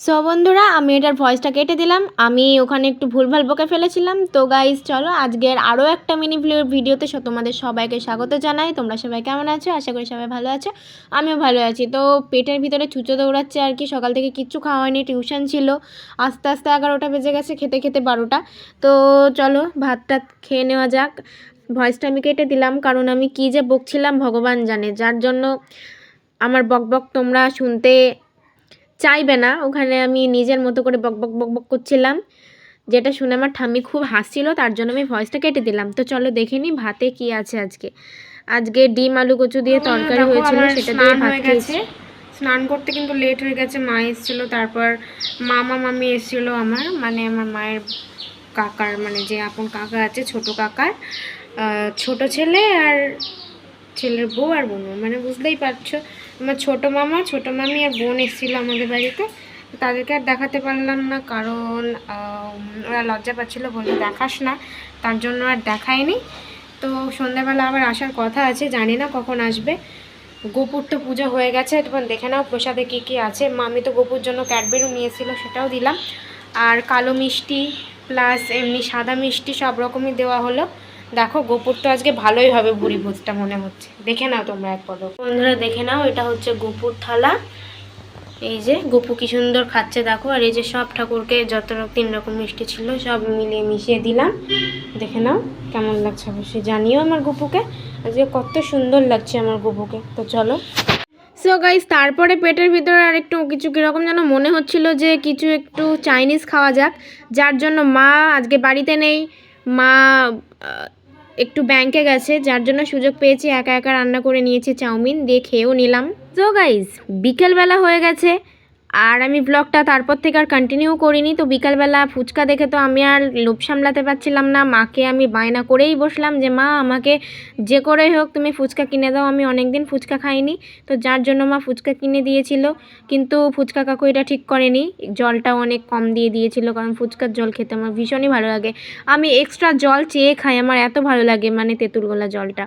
So বন্ধুরা, আমি এটার ভয়েসটা কেটে দিলাম। আমি ওখানে একটু ভুলভাল বকে ফেলেছিলাম। তো গাইজ চলো আজকের আরও একটা মিনি ভিডিওতে তোমাদের সবাইকে স্বাগত জানাই। তোমরা সবাই কেমন আছো? আশা করি সবাই ভালো আছো। আমিও ভালো আছি। তো, পেটের ভিতরে চুচো দৌড়াচ্ছে আর কি। সকাল থেকে কিচ্ছু খাওয়া হয়নি টিউশন ছিল। আস্তে আস্তে এগারোটা বেজে গেছে, খেতে খেতে বারোটা। তো, চলো, ভাতটা খেয়ে নেওয়া যাক। ভয়েসটা আমি কেটে দিলাম, কারণ আমি কী যে বকছিলাম ভগবান জানে। যার জন্য আমার বক বক তোমরা শুনতে চাইবে না। ওখানে আমি নিজের মতো করে বক বক বক বক করছিলাম। যেটা শুনে আমার ঠাম্মি খুব হাসছিল তার জন্য আমি ভয়েসটা কেটে দিলাম। তো চলো দেখে নিই ভাতে কি আছে আজকে। আজকে ডিম আলু কচু দিয়ে তরকারি হয়েছিল সেটা দিয়ে ভাত খেয়েছি। স্নান করতে কিন্তু লেট হয়ে গেছে মা এসেছিল তারপর মামা মামি এসেছিল আমার মানে আমার মায়ের কাকার মানে যে আপন কাকা আছে ছোট কাকার আহ, ছোট ছেলে আর ছেলের বউ আর বোন মানে বুঝতেই পারছ। আমার ছোট মামা, ছোট মামি আর বোন এসেছিল আমাদের বাড়িতে। তাদেরকে আর দেখাতে পারলাম না, কারণ ওরা লজ্জা পাচ্ছিলো বলে দেখাস না। তার জন্য আর দেখায়নি। তো সন্ধ্যাবেলা আবার আসার কথা আছে, জানি না কখন আসবে। গোপুর তো পুজো হয়ে গেছে তখন দেখে নাও প্রসাদে কী কী আছে। মামি তো গোপুর জন্য ক্যাডবেরও নিয়েছিল, সেটাও দিলাম। আর কালো মিষ্টি, প্লাস এমনি সাদা মিষ্টি সব রকমই দেওয়া হলো। দেখো গোপুর তো আজকে ভালোই হবে ভুড়ি ভোজটা মনে হচ্ছে। দেখে নাও তোমরা এক পদক বন্ধুরা দেখে নাও এটা হচ্ছে গোপুর থালা। এই যে গোপু কি সুন্দর খাচ্ছে দেখো। আর এই যে সব ঠাকুরকে যত তিন রকম মিষ্টি ছিল সব মিলিয়ে মিশিয়ে দিলাম। দেখে নাও কেমন লাগছে অবশ্যই জানিও আমার গোপুকে। আজকে কত সুন্দর লাগছে আমার গোপুকে। তো চলো। সো গাইস তারপরে পেটের ভিতরে আর একটু কিছু কীরকম যেন মনে হচ্ছিল যে কিছু একটু চাইনিজ খাওয়া যাক। যার জন্য মা আজকে বাড়িতে নেই। মা একটু ব্যাংকে গেছে, যার জন্য সুযোগ পেয়েছি, একা একা রান্না করে নিয়েছি চাউমিন, দিয়ে খেয়েও নিলাম। তো গাইজ বিকেলবেলা হয়ে গেছে। আর আমি ব্লগটা তারপর থেকে আর কন্টিনিউ করিনি, তো বিকালবেলা ফুচকা দেখে তো আমি আর লোভ সামলাতে পারছিলাম না। মাকে আমি বায়না করেই বসলাম যে, মা, আমাকে যে করেই হোক তুমি ফুচকা কিনে দাও, আমি অনেক দিন ফুচকা খাইনি। তো যার জন্য মা ফুচকা কিনে দিয়েছিল, কিন্তু ফুচকা কাকু এটা ঠিক করেনি। জলটা অনেক কম দিয়ে দিয়েছিল, কারণ ফুচকার জল খেতে আমার ভীষণই ভালো লাগে। আমি এক্সট্রা জল চেয়ে খাই, আমার এত ভালো লাগে মানে তেঁতুল গোলা জলটা।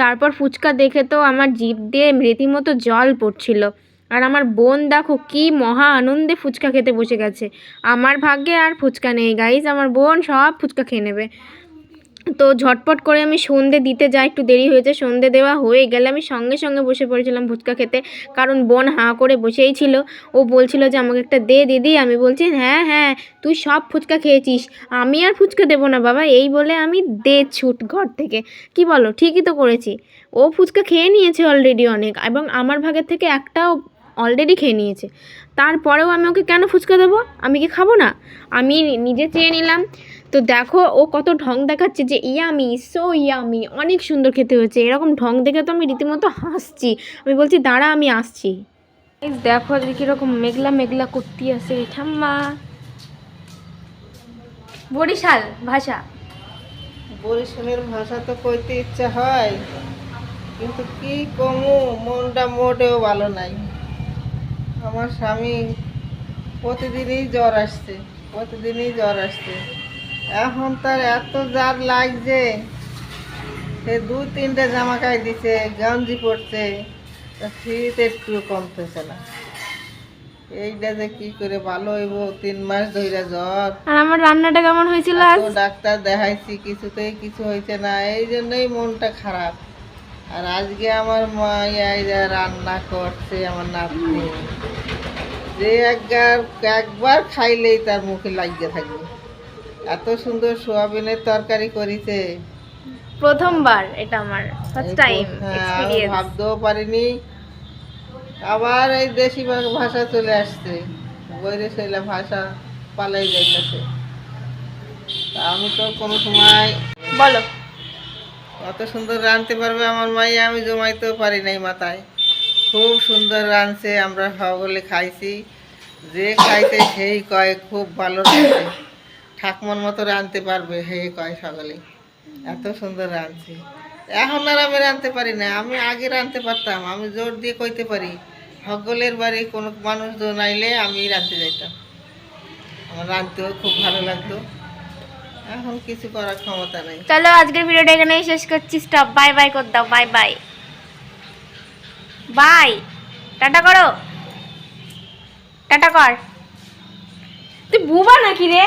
তারপর ফুচকা দেখে তো আমার জিভ দিয়ে রীতিমতো জল পড়ছিল। আর আমার বোন দেখো কি মহা আনন্দে ফুচকা খেতে বসে গেছে। আমার ভাগ্যে আর ফুচকা নেই গাইজ আমার বোন সব ফুচকা খেয়ে নেবে। তো ঝটপট করে আমি সন্ধে দিতে যাই, একটু দেরি হয়েছে, সন্ধে দেওয়া হয়ে গেলে আমি সঙ্গে সঙ্গে বসে পড়েছিলাম ফুচকা খেতে। কারণ বোন হাঁ করে বসেই ছিল। ও বলছিল যে, আমাকে একটা দে দিদি। আমি বলছি হ্যাঁ হ্যাঁ তুই সব ফুচকা খেয়েছিস। আমি আর ফুচকা দেবো না বাবা। এই বলে আমি দে ছুট ঘর থেকে। কি বলো, ঠিকই তো করেছি। ও ফুচকা খেয়ে নিয়েছে অলরেডি অনেক। এবং আমার ভাগের থেকে একটাও অলরেডি খেয়ে নিয়েছে। তারপরেও আমি ওকে কেন ফুচকা দেবো? আমি কি খাব না? আমি নিজে চেয়ে নিলাম। তো দেখো, ও কত ঢং দেখাচ্ছে যে ইয়ামি সো ইয়ামি, অনেক সুন্দর খেতে হয়েছে। এরকম ঢং দেখে তো আমি রীতিমতো হাসছি। আমি বলছি, দাঁড়া, আমি আসছি। দেখো কীরকম মেঘলা মেঘলা করতে আছে। ঠাম্মা। বরিশাল ভাষা। বরিশালের ভাষা তো কইতে ইচ্ছা হয়। কিন্তু কি কমু, মনটা মোটেও ভালো নাই। আমার স্বামী প্রতিদিনই জ্বর আসছে প্রতিদিনই জ্বর আসছে। এখন তার এত জ্বর লাগছে সে দু তিনটে জামা গায়ে দিছে গঞ্জি পড়ছে শীত একটু কমতেছে না। এইটা যে কি করে ভালো হইব তিন মাস ধরে জ্বর। আর আমার রান্নাটা কেমন হয়েছিল ডাক্তার দেখাইছি কিছুতেই কিছু হয়েছে না এই জন্যই মনটা খারাপ। আর আজকে আমার মা রান্না করছে আমার নাতনি। যে একবার একবার খাইলেই তার মুখে লাগিয়ে থাকবে। এত সুন্দর সোয়াবিনের তরকারি করিছে। প্রথমবার এটা আমার ফার্স্ট টাইম আমি ভাবতেও পারিনি। আবার এই দেশি ভাষা চলে আসছে। বৈরে শৈলা ভাষা পালাই যাইতেছে। আমি তো কোনো সময় বলো। অত সুন্দর রাঁধতে পারবে আমার মাই, আমি জমাইতেও পারি নাই মাথায়। খুব সুন্দর রাঁধছে, আমরা সকলে খাইছি। যে খাইতে সেই কয় খুব ভালো রাঁধছে। ঠাকমার মতো রাঁধতে পারবে হে কয় সকলে। এত সুন্দর রাঁধছে। এখন আর আমি রাঁধতে পারি না, আমি আগে রাঁধতে পারতাম, আমি জোর দিয়ে কইতে পারি। সকলের বাড়ি কোনো মানুষ জন আইলে আমি রাঁধতে যাইতাম। আমার রাঁধতেও খুব ভালো লাগতো। এখন কিছু করার ক্ষমতা নেই। চলো আজকের ভিডিওটা এখানেই শেষ করছি। স্টপ বাই বাই কর দাও বাই বাই বাই টাটা করো। টাটা কর। তুই বুবা নাকি রে?